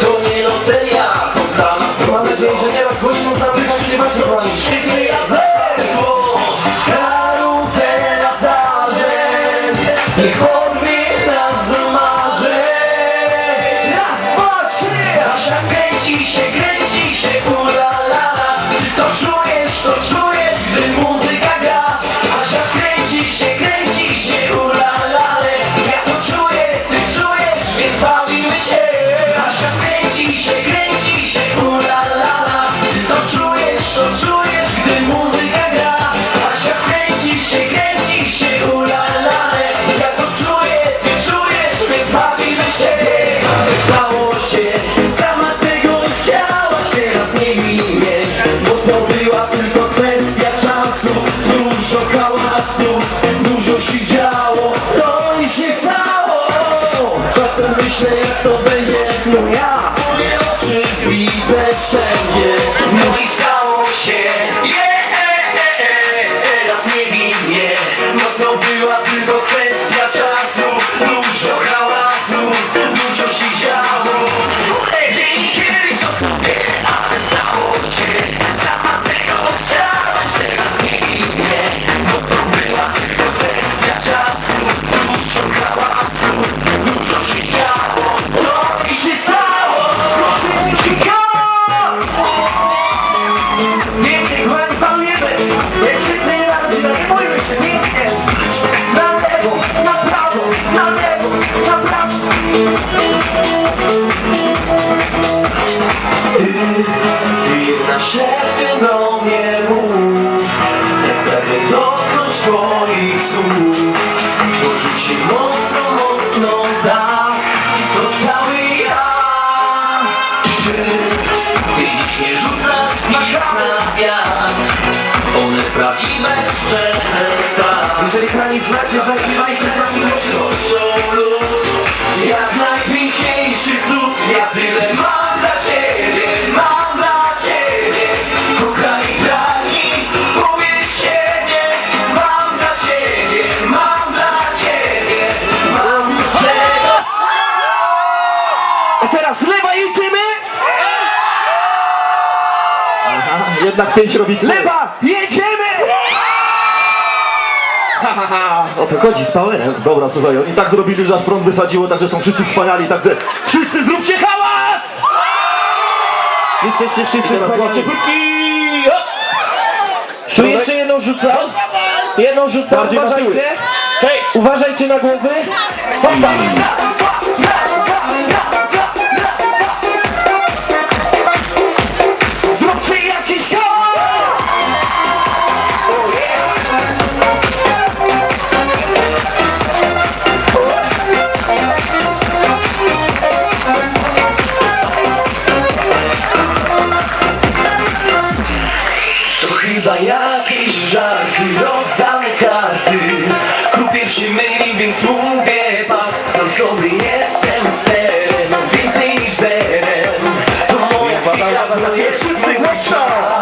To nie loteria, to dla nas Mam nadzieję, że teraz głośno zamykać nie macie pan Wszyscy razem. głos Karuzela zarzęd Niech porwie nas marzeń Raz, dwa, trzy. Asia kręci się, kręci myślę jak to będzie No ja Moje oczy widzę wszędzie szeptem do mnie mów pragnę dotknąć twoich słów Poczuć mocno, mocno tak To cały ja Ty, ty dziś nie rzucasz ich na wiatr One prawdziwe, szczere, tak Jeżeli pani znacie, zaśpiewajcie z nami głośno Są luz, jak najpiękniejszy cud. Ja tyle mam dla ciebie, mam dla ciebie. Kochaj i pragnij, uwierz w siebie Mam dla ciebie, mam dla ciebie. Mam dla ciebie. A teraz lewa jedziemy! Aha, jednak pięć robi. Lewa, O to chodzi z powerem. Dobra, słuchaj, oni tak zrobili, że aż prąd wysadziło, także są wszyscy wspaniali, także wszyscy zróbcie hałas! Jesteście wszyscy wspaniali. Tu jeszcze jedną rzucam. Jedną rzucam, Bardziej na uważajcie. Hej! Uważajcie na głowy. Żarty, rozdane karty. Krupier się myli, więc mówię pas. Sam sobie jestem sterem, więcej niż zerem. To moja chwila, to jest mój czas